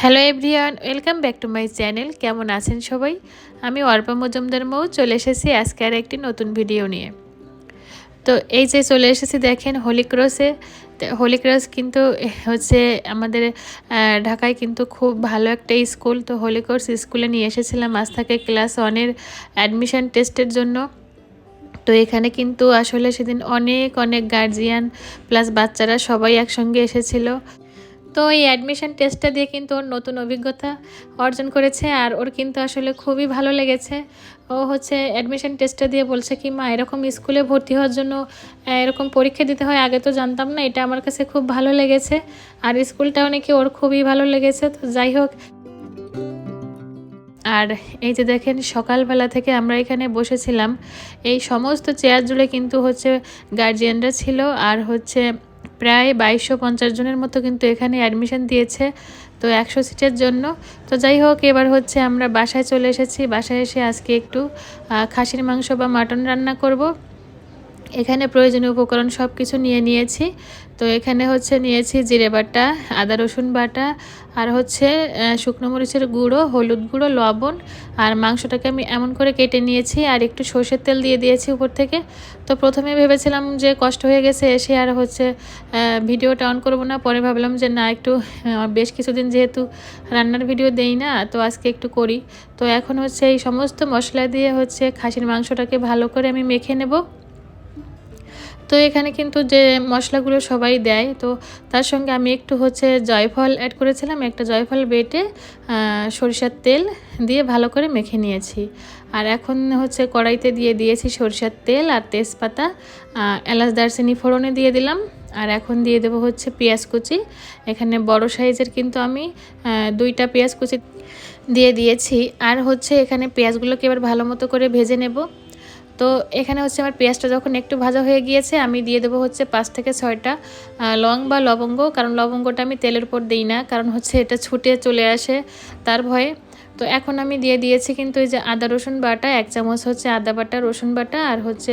Hello everyone welcome back to my channel কেমন আছেন সবাই? আমি অর্পা মজুমদার মৌ, চলে এসেছি আজকে আর একটি নতুন ভিডিও নিয়ে। তো এই যে চলে এসেছি দেখেন হোলি ক্রসে হোলি ক্রস কিন্তু হচ্ছে আমাদের ঢাকায় কিন্তু খুব ভালো একটা স্কুল। তো হোলি ক্রস স্কুলে নিয়ে এসেছিলাম আজ থেকে ক্লাস ওয়ানের অ্যাডমিশন টেস্টের জন্য। তো এখানে কিন্তু আসলে সেদিন অনেক অনেক গার্জিয়ান প্লাস বাচ্চারা সবাই একসঙ্গে এসেছিল। তো এই অ্যাডমিশন টেস্টটা দিয়ে কিন্তু ওর নতুন অভিজ্ঞতা অর্জন করেছে আর ওর কিন্তু আসলে খুবই ভালো লেগেছে। ও হচ্ছে অ্যাডমিশন টেস্টটা দিয়ে বলছে কি, মা, এরকম স্কুলে ভর্তি হওয়ার জন্য এরকম পরীক্ষা দিতে হয়, আগে তো জানতাম না, এটা আমার কাছে খুব ভালো লেগেছে। আর স্কুলটাও নাকি ওর খুবই ভালো লেগেছে, তো যাই হোক। আর এই যে দেখেন, সকালবেলা থেকে আমরা এখানে বসেছিলাম। এই সমস্ত চেয়ার জুড়ে কিন্তু হচ্ছে গার্জিয়ানরা ছিল আর হচ্ছে প্রায় বাইশশো পঞ্চাশ জনের মতো কিন্তু এখানে অ্যাডমিশন দিয়েছে, তো একশো সিটের জন্য। তো যাই হোক, এবার হচ্ছে আমরা বাসায় চলে এসেছি। বাসায় এসে আজকে একটু খাসির মাংস বা মাটন রান্না করব। এখানে প্রয়োজনীয় উপকরণ সব কিছু নিয়ে নিয়েছি। তো এখানে হচ্ছে নিয়েছি জিরে বাটা, আদা রসুন বাটা, আর হচ্ছে শুকনো মরিচের গুঁড়ো, হলুদ গুঁড়ো, লবণ, আর মাংসটাকে আমি এমন করে কেটে নিয়েছি আর একটু সর্ষের তেল দিয়ে দিয়েছি উপর থেকে। তো প্রথমে ভেবেছিলাম যে কষ্ট হয়ে গেছে, এসে আর হচ্ছে ভিডিওটা অন করব না। পরে ভাবলাম যে না, একটু বেশ কিছুদিন যেহেতু রান্নার ভিডিও দেই না, তো আজকে একটু করি। তো এখন হচ্ছে এই সমস্ত মশলা দিয়ে হচ্ছে খাসির মাংসটাকে ভালো করে আমি মেখে নেব। তো এখানে কিন্তু যে মশলাগুলো সবাই দেয়, তো তার সঙ্গে আমি একটু হচ্ছে জয়ফল অ্যাড করেছিলাম, একটা জয়ফল বেটে সরিষার তেল দিয়ে ভালো করে মেখে নিয়েছি। আর এখন হচ্ছে কড়াইতে দিয়ে দিয়েছি সরিষার তেল আর তেজপাতা এলাচ দারচিনি ফোড়নে দিয়ে দিলাম। আর এখন দিয়ে দেবো হচ্ছে পেঁয়াজ কুচি। এখানে বড় সাইজের কিন্তু আমি দুইটা পেঁয়াজ কুচি দিয়ে দিয়েছি। আর হচ্ছে এখানে পেঁয়াজগুলোকে এবার ভালো মতো করে ভেজে নেব। তো এখানে হচ্ছে আমার পেঁয়াজটা যখন একটু ভাজা হয়ে গিয়েছে, আমি দিয়ে দেবো হচ্ছে পাঁচ থেকে ছয়টা লং বা লবঙ্গ। কারণ লবঙ্গটা আমি তেলের উপর দিই না, কারণ হচ্ছে এটা ছুটে চলে আসে তার ভয়ে। তো এখন আমি দিয়ে দিয়েছি কিন্তু এই যে আদা রসুন বাটা, এক চামচ হচ্ছে আদা বাটা, রসুন বাটা আর হচ্ছে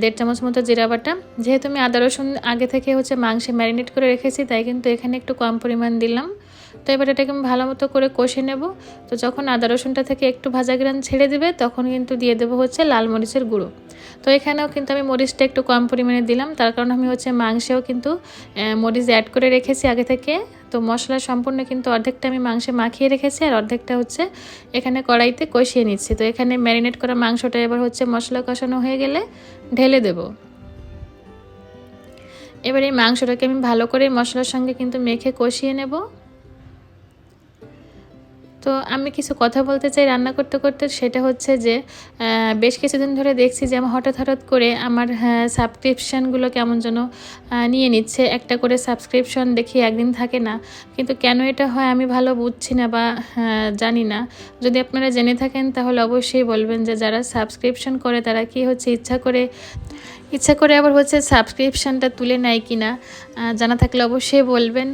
দেড় চামচ মতো জিরা বাটা। যেহেতু আমি আদা রসুন আগে থেকে হচ্ছে মাংসে ম্যারিনেট করে রেখেছি, তাই কিন্তু এখানে একটু কম পরিমাণ দিলাম। তো এবার এটাকে আমি ভালো মতো করে কষে নেব। তো যখন আদা রসুনটা থেকে একটু ভাজা গ্রান ছেড়ে দেবে, তখন কিন্তু দিয়ে দেবো হচ্ছে লাল মরিচের গুঁড়ো। তো এখানেও কিন্তু আমি মরিচটা একটু কম পরিমাণে দিলাম। তার কারণ আমি হচ্ছে মাংসেও কিন্তু মরিচ অ্যাড করে রেখেছি আগে থেকে। তো মশলা সম্পূর্ণ কিন্তু অর্ধেকটা আমি মাংসে মাখিয়ে রেখেছি আর অর্ধেকটা হচ্ছে এখানে কড়াইতে কষিয়ে নিচ্ছি। তো এখানে ম্যারিনেট করা মাংসটা এবার হচ্ছে মশলা কষানো হয়ে গেলে ঢেলে দেবো। এবার এই মাংসটাকে আমি ভালো করে মশলার সঙ্গে কিন্তু মেখে কষিয়ে নেব। তো আমি কিছু কথা বলতে চাই রান্না করতে করতে সেটা হচ্ছে যে বেশ কিছুদিন ধরে দেখছি যে আমার হঠাৎ হঠাৎ করে আমার সাবস্ক্রিপশানগুলো কেমন যেন নিয়ে নিচ্ছে। একটা করে সাবস্ক্রিপশন দেখি একদিন থাকে না। কিন্তু কেন এটা হয় আমি ভালো বুঝছি না বা আহ, জানি না। যদি আপনারা জেনে থাকেন তাহলে অবশ্যই বলবেন যে যারা সাবস্ক্রিপশন করে তারা কি হচ্ছে ইচ্ছা করে ইচ্ছা করে আবার হচ্ছে সাবস্ক্রিপশানটা তুলে নেয় কি না জানা থাকলে অবশ্যই বলবেন।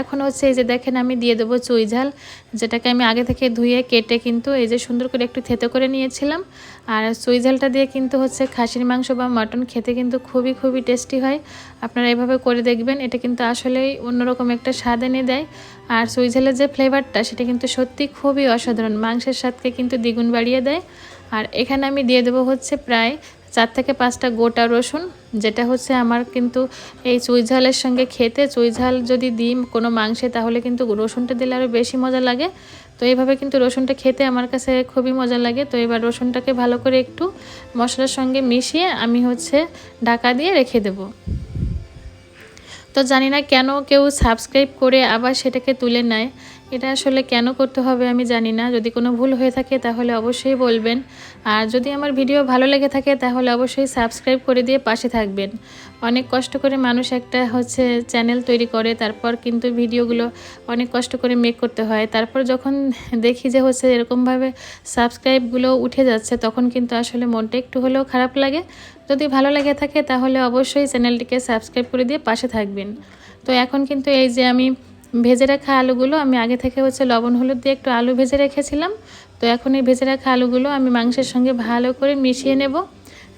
এখন হচ্ছে এই যে দেখেন আমি দিয়ে দেবো চুই ঝাল, যেটাকে আমি আগে থেকে ধুয়ে কেটে কিন্তু এই যে সুন্দর করে একটু থেতো করে নিয়েছিলাম। আর চুই ঝালটা দিয়ে কিন্তু হচ্ছে খাসির মাংস বা মটন খেতে কিন্তু খুবই খুবই টেস্টি হয়। আপনারা এভাবে করে দেখবেন, এটা কিন্তু আসলেই অন্যরকম একটা স্বাদ এনে দেয়। আর চুই ঝালের যে ফ্লেভারটা সেটা কিন্তু সত্যি খুবই অসাধারণ, মাংসের স্বাদকে কিন্তু দ্বিগুণ বাড়িয়ে দেয়। আর এখানে আমি দিয়ে দেবো হচ্ছে প্রায় চার থেকে পাঁচটা গোটা রসুন, যেটা হচ্ছে আমার কিন্তু এই চুই ঝালের সঙ্গে খেতে, চুই ঝাল যদি দিই কোনো মাংসে, তাহলে কিন্তু রসুনটা দিলে আরও বেশি মজা লাগে। তো এইভাবে কিন্তু রসুনটা খেতে আমার কাছে খুবই মজা লাগে। তো এবার রসুনটাকে ভালো করে একটু মশলার সঙ্গে মিশিয়ে আমি হচ্ছে ঢাকা দিয়ে রেখে দেবো। তো জানি না কেন কেউ সাবস্ক্রাইব করে আবার সেটাকে তুলে নেয়। এটা আসলে কেন করতে হবে আমি জানি না। যদি কোনো ভুল হয়ে থাকে তাহলে অবশ্যই বলবেন। আর যদি আমার ভিডিও ভালো লেগে থাকে তাহলে অবশ্যই সাবস্ক্রাইব করে দিয়ে পাশে থাকবেন। অনেক কষ্ট করে মানুষ একটা হচ্ছে চ্যানেল তৈরি করে, তারপর কিন্তু ভিডিওগুলো অনেক কষ্ট করে মেক করতে হয়। তারপর যখন দেখি যে হচ্ছে এরকমভাবে সাবস্ক্রাইবগুলো উঠে যাচ্ছে, তখন কিন্তু আসলে মনটা একটু হলেও খারাপ লাগে। যদি ভালো লেগে থাকে তাহলে অবশ্যই চ্যানেলটিকে সাবস্ক্রাইব করে দিয়ে পাশে থাকবেন। তো এখন কিন্তু এই যে আমি ভেজে রাখা আলুগুলো, আমি আগে থেকে হচ্ছে লবণ, হলুদ দিয়ে একটু আলু ভেজে রেখেছিলাম। তো এখন এই ভেজে রাখা আলুগুলো আমি মাংসের সঙ্গে ভালো করে মিশিয়ে নেব।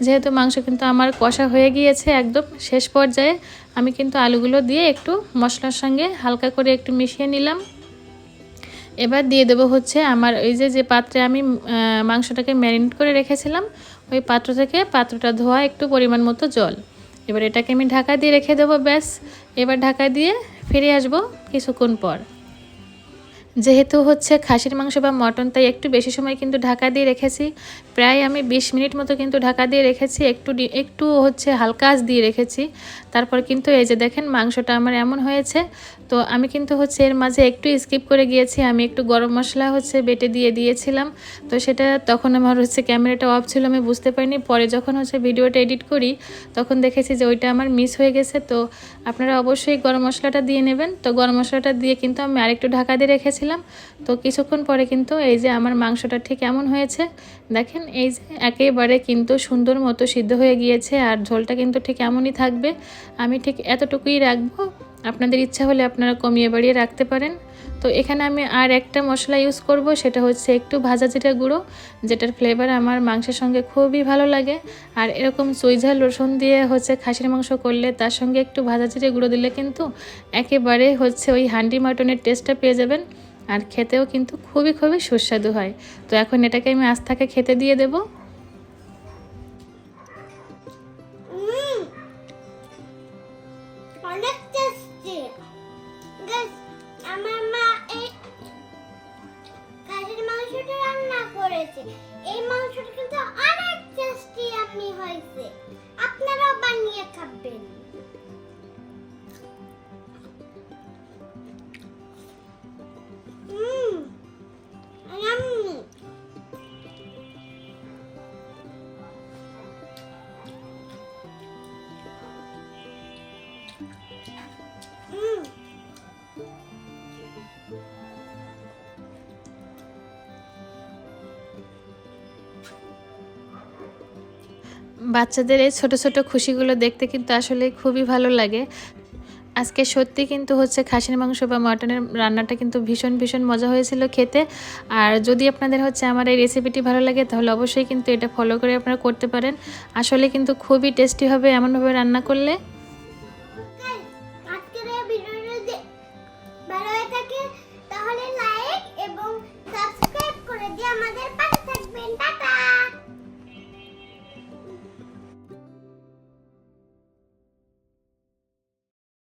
যেহেতু মাংস কিন্তু আমার কষা হয়ে গিয়েছে একদম শেষ পর্যায়ে, আমি কিন্তু আলুগুলো দিয়ে একটু মশলার সঙ্গে হালকা করে একটু মিশিয়ে নিলাম। এবার দিয়ে দেবো হচ্ছে আমার ওই যে যে পাত্রে আমি মাংসটাকে ম্যারিনেট করে রেখেছিলাম, ওই পাত্র থেকে পাত্রটা ধোয়া একটু পরিমাণ মতো জল। এবার এটাকে আমি ঢাকা দিয়ে রেখে দেবো, ব্যাস। এবার ঢাকা দিয়ে ফিরে আসব। কিছুক্ষণ পর। যেহেতু হচ্ছে খাসির মাংস বা মটন, তাই একটু বেশি সময় কিন্তু ঢাকা দিয়ে রেখেছি। প্রায় আমি বিশ মিনিট মতো কিন্তু ঢাকা দিয়ে রেখেছি, একটু একটু হচ্ছে হালকা আঁচ দিয়ে রেখেছি। তারপর কিন্তু এই যে দেখেন মাংসটা আমার এমন হয়েছে, তো আমি কিন্তু হচ্ছে এর মাঝে একটু স্কিপ করে গিয়েছি, আমি একটু গরম মশলা হচ্ছে বেটে দিয়ে দিয়েছিলাম। তো সেটা তখন আমার হচ্ছে ক্যামেরাটা অফ ছিল, আমি বুঝতে পারিনি। পরে যখন হচ্ছে ভিডিওটা এডিট করি, তখন দেখেছি যে ওইটা আমার মিস হয়ে গেছে। তো আপনারা অবশ্যই গরম মশলাটা দিয়ে নেবেন। তো গরম মশলাটা দিয়ে কিন্তু আমি আরেকটু ঢাকা দিয়ে রেখেছিলাম। তো কিছুক্ষণ পরে কিন্তু এই যে আমার মাংসটা ঠিক এমন হয়েছে, দেখেন এই যে একেবারে কিন্তু সুন্দর মতো সিদ্ধ হয়ে গিয়েছে আর ঝোলটা কিন্তু ঠিক এমনই থাকবে। আমি ঠিক এতটুকুই রাখব। আপনাদের ইচ্ছা হলে আপনারা কমিয়ে বাড়িয়ে রাখতে পারেন। তো এখানে আমি আর একটা মশলা ইউজ করব, সেটা হচ্ছে একটু ভাজা জিরা গুঁড়ো, যেটার ফ্লেভার আমার মাংসের সঙ্গে খুবই ভালো লাগে। আর এরকম চুইঝাল রসুন দিয়ে হচ্ছে খাসির মাংস করলে তার সঙ্গে একটু ভাজা জিরে গুঁড়ো দিলে কিন্তু একেবারে হচ্ছে ওই হান্ডি মাটনের টেস্টটা পেয়ে যাবেন। আর খেতেও কিন্তু খুবই খুবই সুস্বাদু হয়। তো এখন এটাকে আমি আস্থাকে খেতে দিয়ে দেবো। এই মাংসটা কিন্তু অনেক টেস্টি হয়েছে। বাচ্চাদের এই ছোট ছোট খুশিগুলো দেখতে কিন্তু আসলে খুবই ভালো লাগে। আজকে সত্যি কিন্তু হচ্ছে খাসির মাংস বা মটনের রান্নাটা কিন্তু ভীষণ ভীষণ মজা হয়েছিল খেতে। আর যদি আপনাদের হচ্ছে আমার এই রেসিপিটি ভালো লাগে, তাহলে অবশ্যই কিন্তু এটা ফলো করে আপনারা করতে পারেন। আসলে কিন্তু খুবই টেস্টি হবে এমনভাবে রান্না করলে।